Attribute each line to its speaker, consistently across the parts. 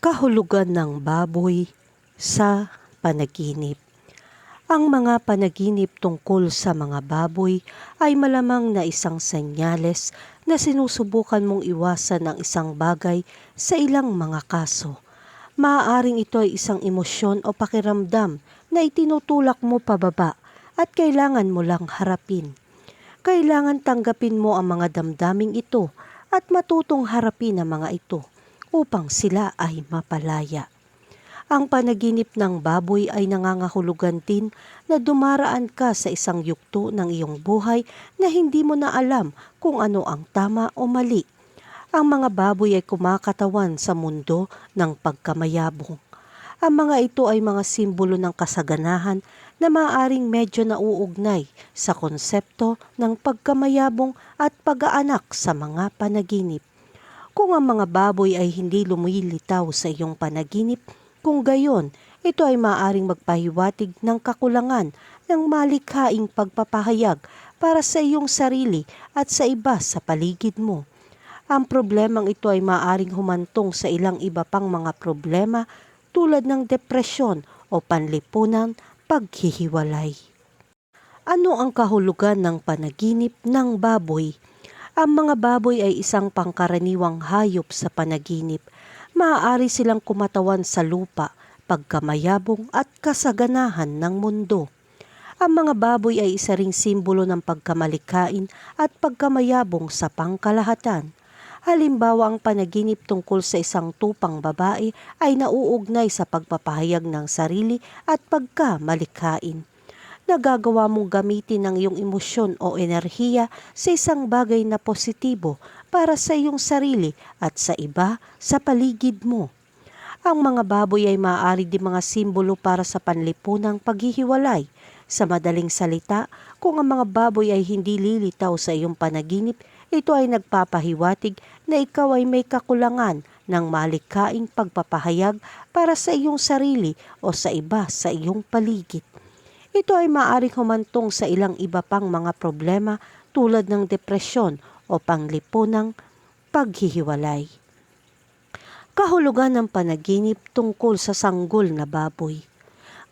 Speaker 1: kahulugan ng baboy sa panaginip. Ang mga panaginip tungkol sa mga baboy ay malamang na isang senyales na sinusubukan mong iwasan ang isang bagay sa ilang mga kaso. Maaaring ito ay isang emosyon o pakiramdam na itinutulak mo pababa at kailangan mo lang harapin. Kailangan tanggapin mo ang mga damdaming ito at matutong harapin ang mga ito upang sila ay mapalaya. Ang panaginip ng baboy ay nangangahulugan din na dumaraan ka sa isang yugto ng iyong buhay na hindi mo na alam kung ano ang tama o mali. Ang mga baboy ay kumakatawan sa mundo ng pagkamayabong. Ang mga ito ay mga simbolo ng kasaganahan na maaaring medyo nauugnay sa konsepto ng pagkamayabong at pag-aanak sa mga panaginip. Kung ang mga baboy ay hindi lumilitaw sa iyong panaginip, kung gayon, ito ay maaaring magpahiwatig ng kakulangan ng malikhaing pagpapahayag para sa iyong sarili at sa iba sa paligid mo. Ang problemang ito ay maaaring humantong sa ilang iba pang mga problema tulad ng depresyon o panlipunan, paghihiwalay. Ano ang kahulugan ng panaginip ng baboy? Ang mga baboy ay isang pangkaraniwang hayop sa panaginip. Maaari silang kumatawan sa lupa, pagkamayabong at kasaganahan ng mundo. Ang mga baboy ay isa ring simbolo ng pagkamalikain at pagkamayabong sa pangkalahatan. Halimbawa, ang panaginip tungkol sa isang tupang babae ay nauugnay sa pagpapahayag ng sarili at pagkamalikain. Nagagawa mong gamitin ang iyong emosyon o enerhiya sa isang bagay na positibo para sa iyong sarili at sa iba sa paligid mo. Ang mga baboy ay maaari din mga simbolo para sa panlipunang paghihiwalay. Sa madaling salita, kung ang mga baboy ay hindi lilitaw sa iyong panaginip, ito ay nagpapahiwatig na ikaw ay may kakulangan ng malikaing pagpapahayag para sa iyong sarili o sa iba sa iyong paligid. Ito ay maaaring humantong sa ilang iba pang mga problema tulad ng depresyon o panglipunang paghihiwalay. Kahulugan ng panaginip tungkol sa sanggol na baboy.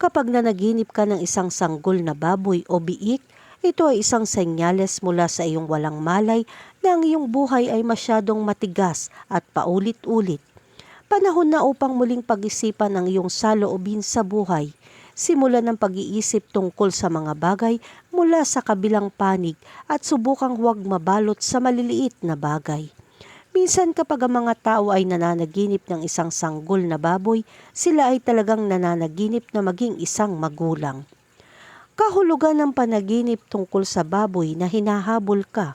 Speaker 1: Kapag nanaginip ka ng isang sanggol na baboy o biik, ito ay isang senyales mula sa iyong walang malay na ang iyong buhay ay masyadong matigas at paulit-ulit. Panahon na upang muling pag-isipan ang iyong saloobin sa buhay. Simulan ng pag-iisip tungkol sa mga bagay mula sa kabilang panig at subukang huwag mabalot sa maliliit na bagay. Minsan kapag ang mga tao ay nananaginip ng isang sanggol na baboy, sila ay talagang nananaginip na maging isang magulang. Kahulugan ng panaginip tungkol sa baboy na hinahabol ka.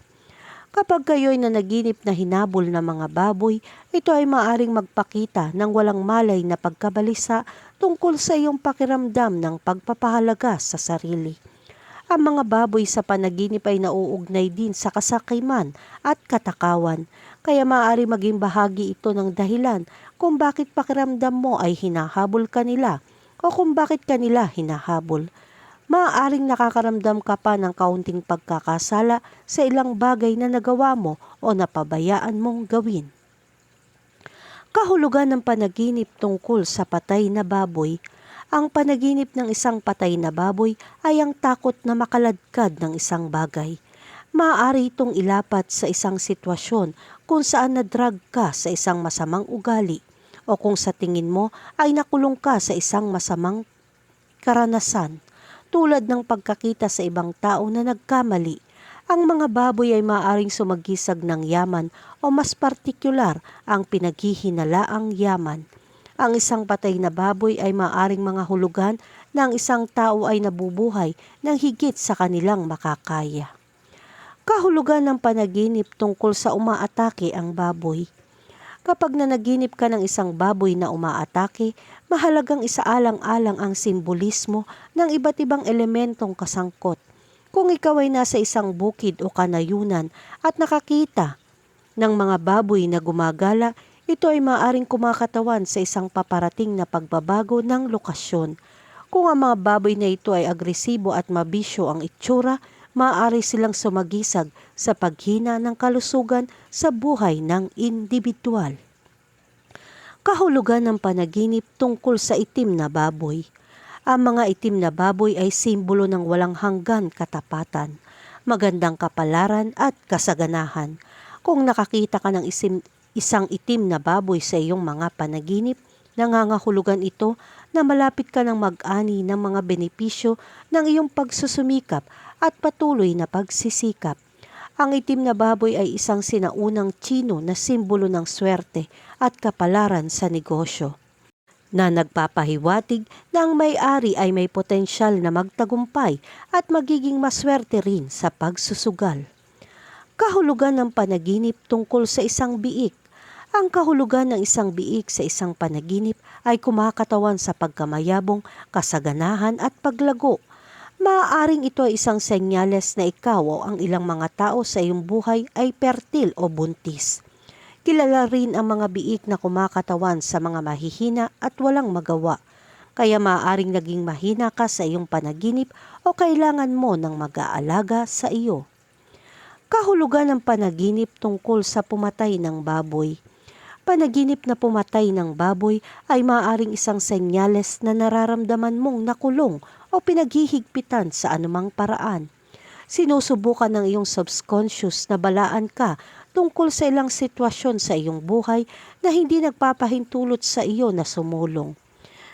Speaker 1: Kapag kayo'y nanaginip na hinabol ng mga baboy, ito ay maaring magpakita ng walang malay na pagkabalisa tungkol sa iyong pakiramdam ng pagpapahalaga sa sarili. Ang mga baboy sa panaginip ay nauugnay din sa kasakiman at katakawan, kaya maaari maging bahagi ito ng dahilan kung bakit pakiramdam mo ay hinahabol kanila o kung bakit kanila hinahabol maaaring nakakaramdam ka pa ng kaunting pagkakasala sa ilang bagay na nagawa mo o napabayaan mong gawin. Kahulugan ng panaginip tungkol sa patay na baboy ang panaginip ng isang patay na baboy ay ang takot na makaladkad ng isang bagay. Maaari itong ilapat sa isang sitwasyon kung saan nadrag ka sa isang masamang ugali o kung sa tingin mo ay nakulong ka sa isang masamang karanasan tulad ng pagkakita sa ibang tao na nagkamali. Ang mga baboy ay maaaring sumagisag ng yaman o mas partikular ang pinaghihinalaang yaman. Ang isang patay na baboy ay maaaring mga hulugan na ang isang tao ay nabubuhay ng higit sa kanilang makakaya. Kahulugan ng panaginip tungkol sa umaatake ang baboy. Kapag nanaginip ka ng isang baboy na umaatake, mahalagang isaalang-alang ang simbolismo ng iba't ibang elementong kasangkot. Kung ikaw ay nasa isang bukid o kanayunan at nakakita ng mga baboy na gumagala, ito ay maaring kumakatawan sa isang paparating na pagbabago ng lokasyon. Kung ang mga baboy na ito ay agresibo at mabisyo ang itsura, maaari silang sumagisag sa paghina ng kalusugan sa buhay ng individual. Kahulugan ng panaginip tungkol sa itim na baboy. Ang mga itim na baboy ay simbolo ng walang hanggan katapatan, magandang kapalaran at kasaganahan. Kung nakakita ka ng isim, isang itim na baboy sa iyong mga panaginip, nangangahulugan ito na malapit ka ng mag-ani ng mga benepisyo ng iyong pagsusumikap at patuloy na pagsisikap. Ang itim na baboy ay isang sinaunang Tsino na simbolo ng swerte at kapalaran sa negosyo na nagpapahiwatig na ang may-ari ay may potensyal na magtagumpay at magiging maswerte rin sa pagsusugal. Kahulugan ng panaginip tungkol sa isang biik. Ang kahulugan ng isang biik sa isang panaginip ay kumakatawan sa pagkamayabong, kasaganahan at paglago Maaaring ito ay isang senyales na ikaw o ang ilang mga tao sa iyong buhay ay pertil o buntis. Kilala rin ang mga biik na kumakatawan sa mga mahihina at walang magawa. Kaya maaaring naging mahina ka sa iyong panaginip o kailangan mo ng mag-aalaga sa iyo. Kahulugan ng panaginip tungkol sa pumatay ng baboy. Panaginip na pumatay ng baboy ay maaaring isang senyales na nararamdaman mong nakulong o pinaghihigpitan sa anumang paraan. Sinusubukan ng iyong subconscious na balaan ka tungkol sa ilang sitwasyon sa iyong buhay na hindi nagpapahintulot sa iyo na sumulong.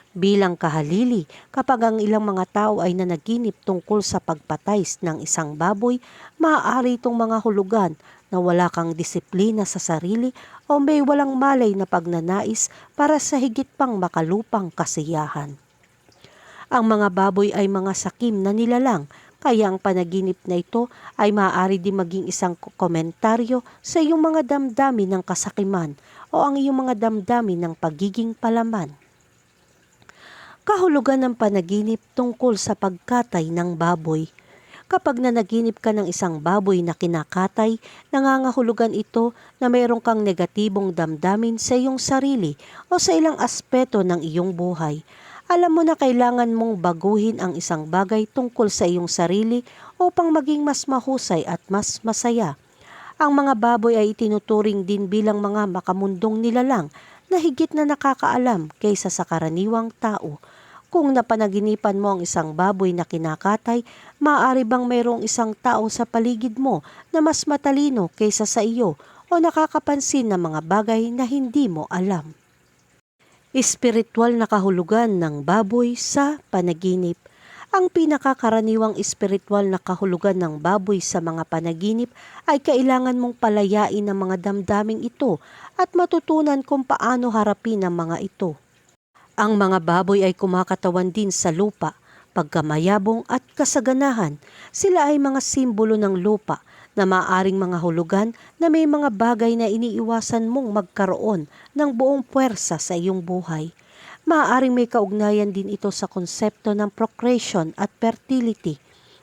Speaker 1: Bilang kahalili, kapag ang ilang mga tao ay nanaginip tungkol sa pagpatay ng isang baboy, maaari itong mga hulugan na wala kang disiplina sa sarili o may walang malay na pagnanais para sa higit pang makalupang kasiyahan. Ang mga baboy ay mga sakim na nilalang, kaya ang panaginip na ito ay maaari din maging isang komentaryo sa iyong mga damdamin ng kasakiman o ang iyong mga damdamin ng pagiging palaman. Kahulugan ng panaginip tungkol sa pagkatay ng baboy. Kapag nanaginip ka ng isang baboy na kinakatay, nangangahulugan ito na mayroon kang negatibong damdamin sa iyong sarili o sa ilang aspeto ng iyong buhay alam mo na kailangan mong baguhin ang isang bagay tungkol sa iyong sarili upang maging mas mahusay at mas masaya. Ang mga baboy ay itinuturing din bilang mga makamundong nilalang na higit na nakakaalam kaysa sa karaniwang tao. Kung napanaginipan mo ang isang baboy na kinakatay, maaari bang mayroong isang tao sa paligid mo na mas matalino kaysa sa iyo o nakakapansin ng mga bagay na hindi mo alam? Espiritual na kahulugan ng baboy sa panaginip. Ang pinakakaraniwang espiritual na kahulugan ng baboy sa mga panaginip ay kailangan mong palayain ang mga damdaming ito at matutunan kung paano harapin ang mga ito. Ang mga baboy ay kumakatawan din sa lupa, pagkamayabong at kasaganahan. Sila ay mga simbolo ng lupa na maaring mga hulugan na may mga bagay na iniiwasan mong magkaroon ng buong puwersa sa iyong buhay. Maaaring may kaugnayan din ito sa konsepto ng procreation at fertility.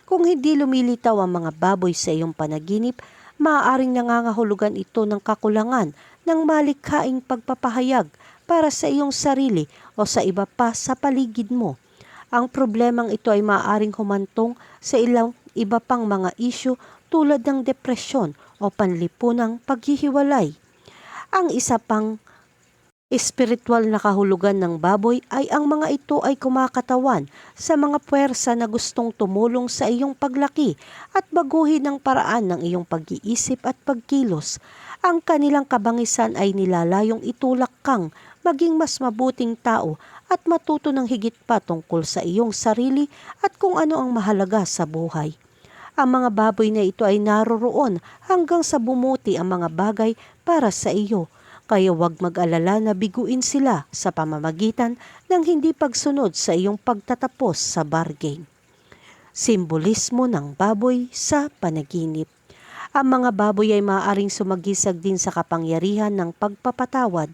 Speaker 1: Kung hindi lumilitaw ang mga baboy sa iyong panaginip, maaaring nangangahulugan ito ng kakulangan ng malikhaing pagpapahayag para sa iyong sarili o sa iba pa sa paligid mo. Ang problemang ito ay maaaring humantong sa ilang iba pang mga isyu tulad ng depresyon o panlipunang paghihiwalay. Ang isa pang espiritual na kahulugan ng baboy ay ang mga ito ay kumakatawan sa mga puwersa na gustong tumulong sa iyong paglaki at baguhin ang paraan ng iyong pag-iisip at pagkilos. Ang kanilang kabangisan ay nilalayong itulak kang maging mas mabuting tao at matuto ng higit pa tungkol sa iyong sarili at kung ano ang mahalaga sa buhay. Ang mga baboy na ito ay naroroon hanggang sa bumuti ang mga bagay para sa iyo. Kaya huwag mag-alala na biguin sila sa pamamagitan ng hindi pagsunod sa iyong pagtatapos sa bargain. Simbolismo ng baboy sa panaginip. Ang mga baboy ay maaaring sumagisag din sa kapangyarihan ng pagpapatawad.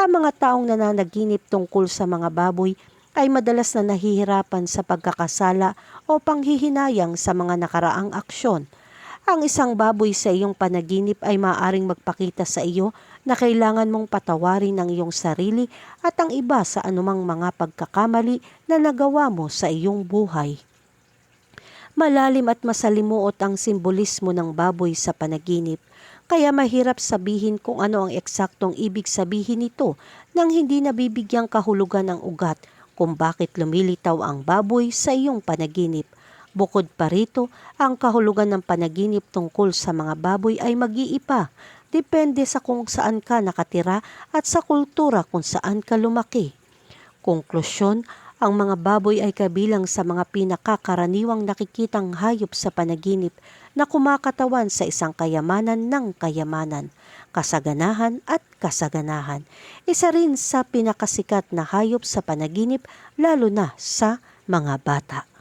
Speaker 1: Ang mga taong nananaginip tungkol sa mga baboy ay madalas na nahihirapan sa pagkakasala o panghihinayang sa mga nakaraang aksyon. Ang isang baboy sa iyong panaginip ay maaaring magpakita sa iyo na kailangan mong patawarin ang iyong sarili at ang iba sa anumang mga pagkakamali na nagawa mo sa iyong buhay. Malalim at masalimuot ang simbolismo ng baboy sa panaginip. kaya mahirap sabihin kung ano ang eksaktong ibig sabihin nito nang hindi nabibigyang kahulugan ng ugat kung bakit lumilitaw ang baboy sa iyong panaginip. Bukod pa rito, ang kahulugan ng panaginip tungkol sa mga baboy ay mag-iipa. Depende sa kung saan ka nakatira at sa kultura kung saan ka lumaki. Konklusyon, ang mga baboy ay kabilang sa mga pinakakaraniwang nakikitang hayop sa panaginip na kumakatawan sa isang kayamanan ng kayamanan, kasaganahan at kasaganahan. Isa rin sa pinakasikat na hayop sa panaginip lalo na sa mga bata.